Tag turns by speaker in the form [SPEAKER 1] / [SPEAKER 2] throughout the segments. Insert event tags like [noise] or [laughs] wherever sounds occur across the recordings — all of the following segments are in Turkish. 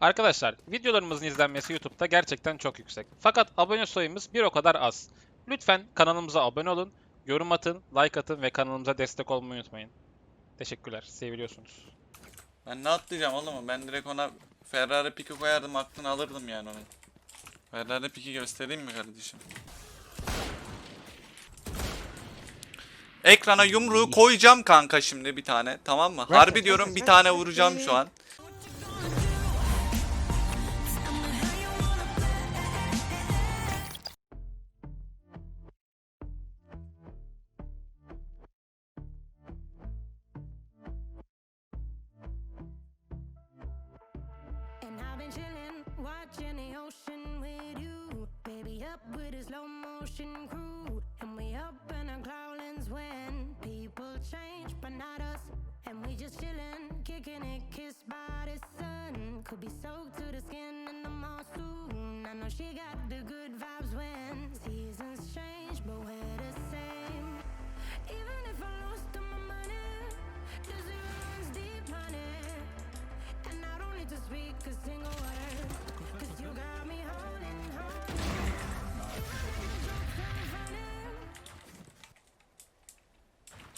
[SPEAKER 1] Arkadaşlar videolarımızın izlenmesi YouTube'da gerçekten çok yüksek. Fakat abone sayımız bir o kadar az. Lütfen kanalımıza abone olun, yorum atın, like atın ve kanalımıza destek olmayı unutmayın. Teşekkürler. Seviliyorsunuz.
[SPEAKER 2] Ben ne atlayacağım oğlum? Ben direkt ona Ferrari piki koyardım aklını alırdım yani onu. Ferrari piki göstereyim mi kardeşim? Ekrana yumruğu koyacağım kanka şimdi bir tane tamam mı? Harbi diyorum bir tane vuracağım şu an.
[SPEAKER 3] I've been chillin', watching the ocean with you. Baby, up with a slow motion crew. And we up in our cloudlands when people change, but not us. And we just chillin', kicking it, kissed by the sun. Could be soaked to the skin in the monsoon. I know she got the good vibes when seasons change, but we're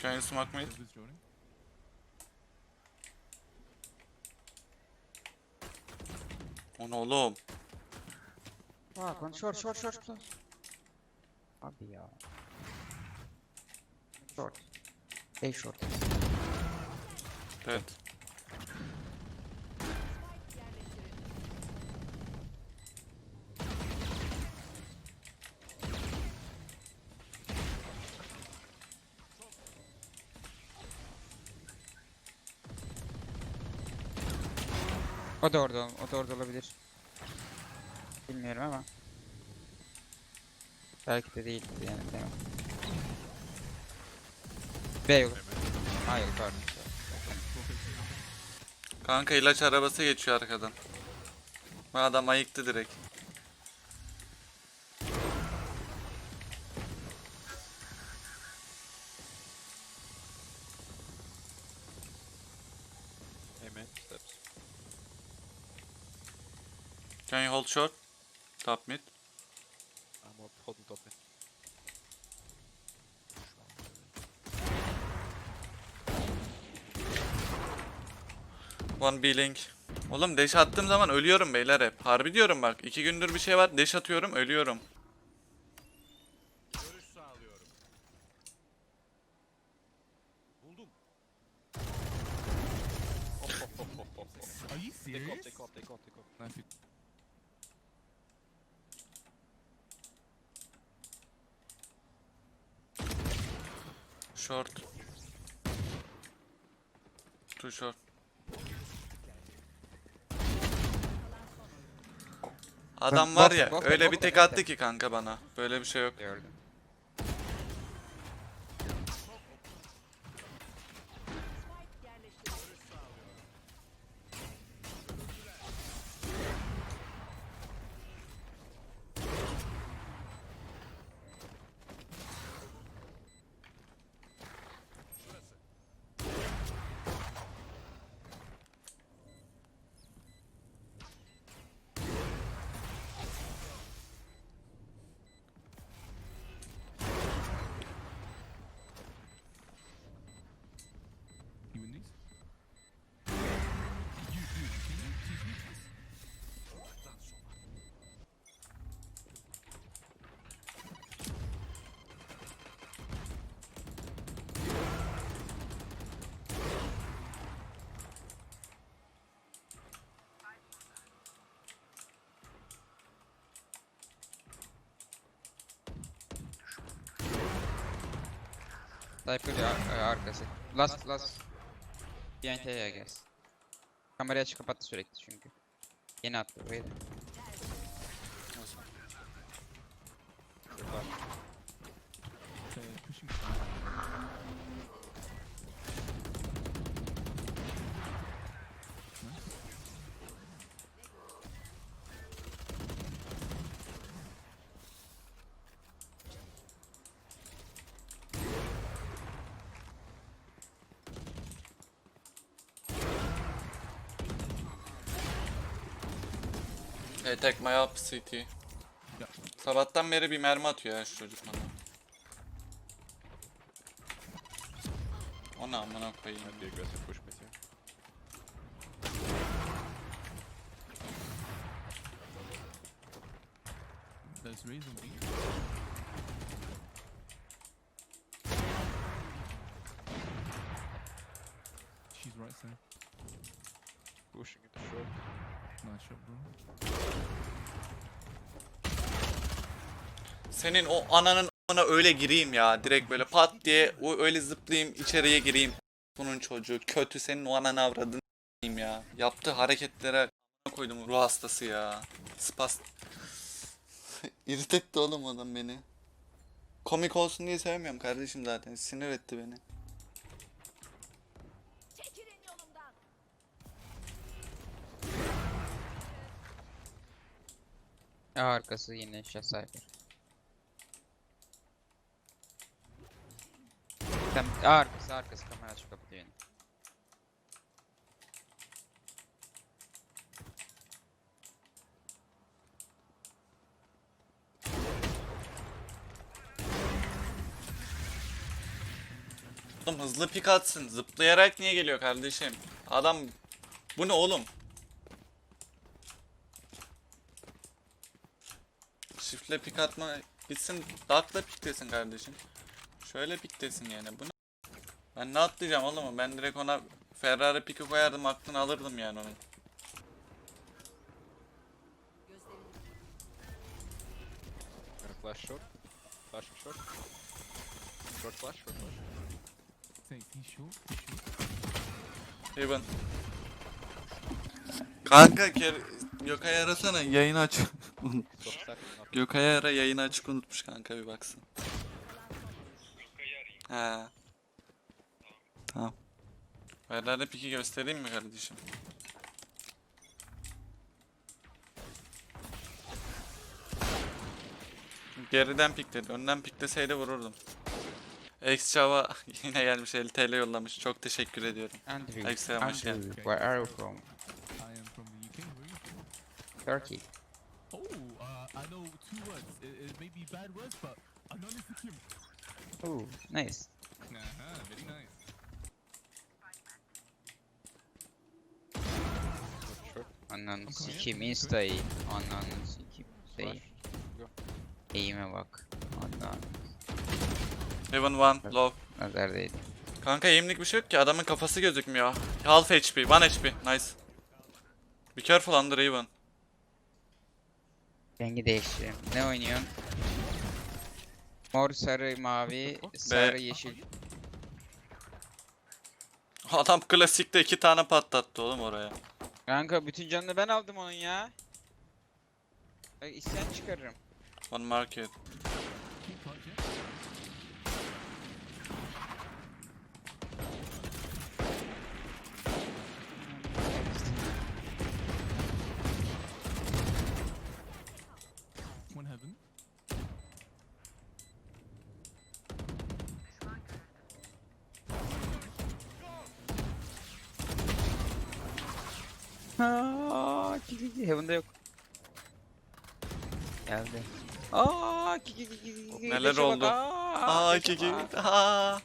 [SPEAKER 2] Can you smoke me? O ne oğlum?
[SPEAKER 4] Bak lan short short short short. Abi ya. Short. Ey short.
[SPEAKER 2] Evet.
[SPEAKER 4] O da orada, o da orada olabilir. Bilmiyorum ama. Belki de değil yani bilemem. B yolu. Yolu pardon.
[SPEAKER 2] Kanka ilaç arabası geçiyor arkadan. Bu adam ayıktı direkt.
[SPEAKER 1] Amen. Steps.
[SPEAKER 2] Can you hold short? Top mid.
[SPEAKER 1] I'm holding top mid.
[SPEAKER 2] One B link. Oğlum dash attığım zaman ölüyorum beyler hep. Harbi diyorum bak. iki gündür bir şey var. Dash atıyorum ölüyorum.
[SPEAKER 5] Are
[SPEAKER 2] Short. Too short. Adam var ya öyle bir tek attı ki kanka bana. Böyle bir şey yok.
[SPEAKER 4] Gördüm. Sniper ar- ar- arkası. Last last. BNT I guess. Kamerayı açık kapattı sürekli çünkü. Yeni attı burayı da.
[SPEAKER 2] Hey tek my up CT. Sabahtan beri bir mermi atıyor ya şu çocuk bana. O ne amına koyayım.
[SPEAKER 1] Be aggressive push you.
[SPEAKER 5] There's Raze on B. She's right side.
[SPEAKER 1] Pushing it short.
[SPEAKER 5] Bro.
[SPEAKER 2] Senin o ananın ona öyle gireyim ya. Direkt böyle pat diye o öyle zıplayayım içeriye gireyim. Bunun çocuğu kötü senin o ananı avradını s**eyim ya. Yaptığı hareketlere koydum ruh hastası ya. Spas. [laughs] İrit etti oğlum adam beni. Komik olsun diye sevmiyorum kardeşim zaten. Sinir etti beni.
[SPEAKER 4] Arkası yine Cypher. Tam arkası arkası kamera açık kapatıyor yine.
[SPEAKER 2] Oğlum hızlı pik atsın. Zıplayarak niye geliyor kardeşim? Adam bu ne oğlum? Shift'le pik atma gitsin dark'la piklesin kardeşim. Şöyle piklesin yani. Bu ne? Ben ne atlayacağım oğlum? Ben direkt ona Ferrari piki koyardım aklını alırdım yani onun.
[SPEAKER 1] Flash short. Flashing short. Short flash, short flash.
[SPEAKER 2] Even. Kanka ker Gökay'ı arasana yayını aç. [laughs] Gökay'ı ara yayını açık unutmuş kanka bir baksın. He. Tamam. Ferrari piki göstereyim mi kardeşim? Geriden pikledi. Önden pikleseydi vururdum. X Java [laughs] yine gelmiş 50 TL yollamış. Çok teşekkür ediyorum.
[SPEAKER 4] Andrew,
[SPEAKER 2] Ekstra hoş geldin.
[SPEAKER 4] where are you from?
[SPEAKER 5] I am from the UK. Where are you from?
[SPEAKER 4] Turkey.
[SPEAKER 5] Oh, uh, I know two words. It, it may be bad words, but Ananı sikim.
[SPEAKER 4] Ooh, nice.
[SPEAKER 5] Aha, very nice.
[SPEAKER 4] Ananı sikim
[SPEAKER 5] yapma,
[SPEAKER 4] insta iyi. Ananı sikim.
[SPEAKER 1] Go.
[SPEAKER 4] Eğime bak. Ananı.
[SPEAKER 2] Heaven one, low.
[SPEAKER 4] Nazar değil.
[SPEAKER 2] Kanka eğimlik bir şey yok ki adamın kafası gözükmüyor. Half HP, 1 HP. Nice. Be careful under even.
[SPEAKER 4] Rengi değiştirelim. Ne oynuyorsun? Mor, sarı, mavi, sarı, yeşil.
[SPEAKER 2] Adam klasikte iki tane patlattı oğlum oraya.
[SPEAKER 4] Kanka bütün canını ben aldım onun ya. Ay, isyan çıkarırım.
[SPEAKER 2] One market.
[SPEAKER 5] Keep project. One heaven.
[SPEAKER 4] Aa, kiki kiki. Heaven'da yok. Geldi. Aa, kiki kiki kiki.
[SPEAKER 2] Neler
[SPEAKER 4] Deşe bak,
[SPEAKER 2] oldu?
[SPEAKER 4] Aa, deşe
[SPEAKER 2] kiki.
[SPEAKER 4] bak.
[SPEAKER 2] Aa.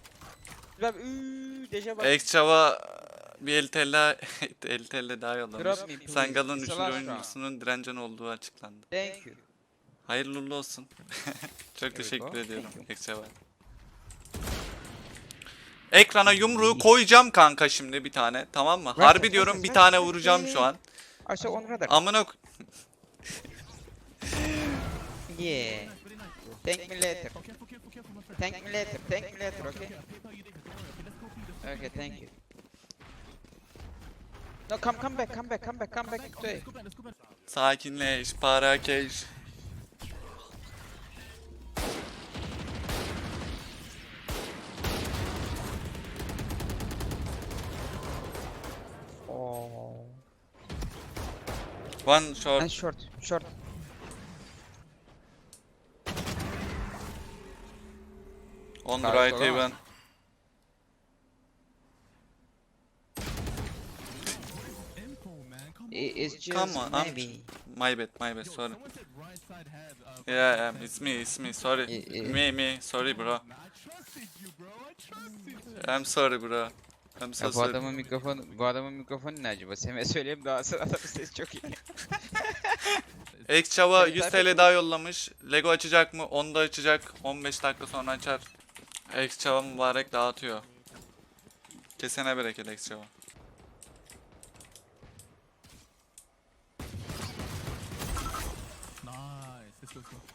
[SPEAKER 4] Üü, deşe bak.
[SPEAKER 2] Java bir 50 TL 50 TL daha yollamış.
[SPEAKER 4] Drop me, please.
[SPEAKER 2] Sangal'ın
[SPEAKER 4] It's a
[SPEAKER 2] 3.
[SPEAKER 4] last round.
[SPEAKER 2] oyuncusunun direncen olduğu açıklandı.
[SPEAKER 4] Thank you.
[SPEAKER 2] Hayırlı uğurlu olsun. [laughs] Çok teşekkür ediyorum Java. Ekrana yumruğu koyacağım kanka şimdi bir tane tamam mı? Harbi diyorum bir tane vuracağım şu an.
[SPEAKER 4] One brother.
[SPEAKER 2] Amına k- [laughs]
[SPEAKER 4] Yeah. Thank me later. Thank me later. Thank me later, okay?
[SPEAKER 5] Okay,
[SPEAKER 4] thank you. No, come, come back, come back, come back, come back.
[SPEAKER 2] Sakinleş, para keş. One short.
[SPEAKER 4] And short, short.
[SPEAKER 2] On the right even.
[SPEAKER 4] It's just
[SPEAKER 2] Come on, I'm-
[SPEAKER 4] maybe.
[SPEAKER 2] My bad, my bad, sorry.
[SPEAKER 5] Uh,
[SPEAKER 2] Yeah, yeah, it's me, it's me, sorry. Me, me, sorry bro. I'm sorry bro. So
[SPEAKER 4] Ya bu adamın mikrofonu, bu adamın mikrofonu ne acaba? Sem'e söyleyeyim daha sonra adamın sesi çok iyi. [laughs]
[SPEAKER 2] Ek Çava
[SPEAKER 4] Evet,
[SPEAKER 2] 100
[SPEAKER 4] zaten-
[SPEAKER 2] TL daha yollamış. Lego açacak mı? Onu da açacak. 15 dakika sonra açar. Ek Çava mübarek dağıtıyor. Kesene bereket Ek Çava.
[SPEAKER 5] Nice. Let's go. Let's go.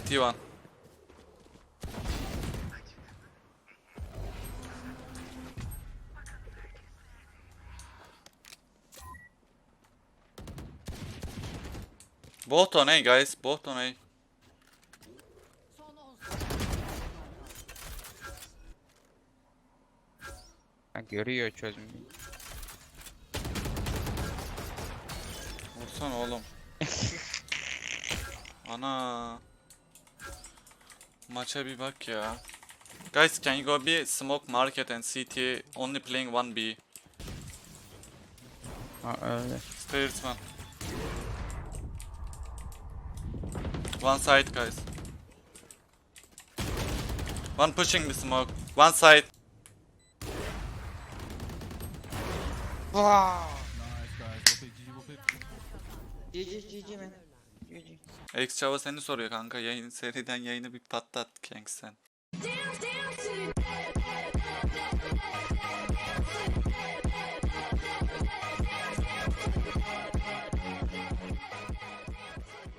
[SPEAKER 2] CT1. Both on A guys, both on A.
[SPEAKER 4] Ha, görüyor çözümü.
[SPEAKER 2] Vursana oğlum. [laughs] Ana. Maça bir bak ya. Guys, can you go B, smoke market and CT only playing 1B.
[SPEAKER 4] Ha öyle.
[SPEAKER 2] Man. One side guys. One pushing the smoke. One side.
[SPEAKER 5] Nice, guys.
[SPEAKER 4] GG GG man. GG.
[SPEAKER 2] X Chava seni soruyor kanka. Yayın seriden yayını bir patlat Kanks sen.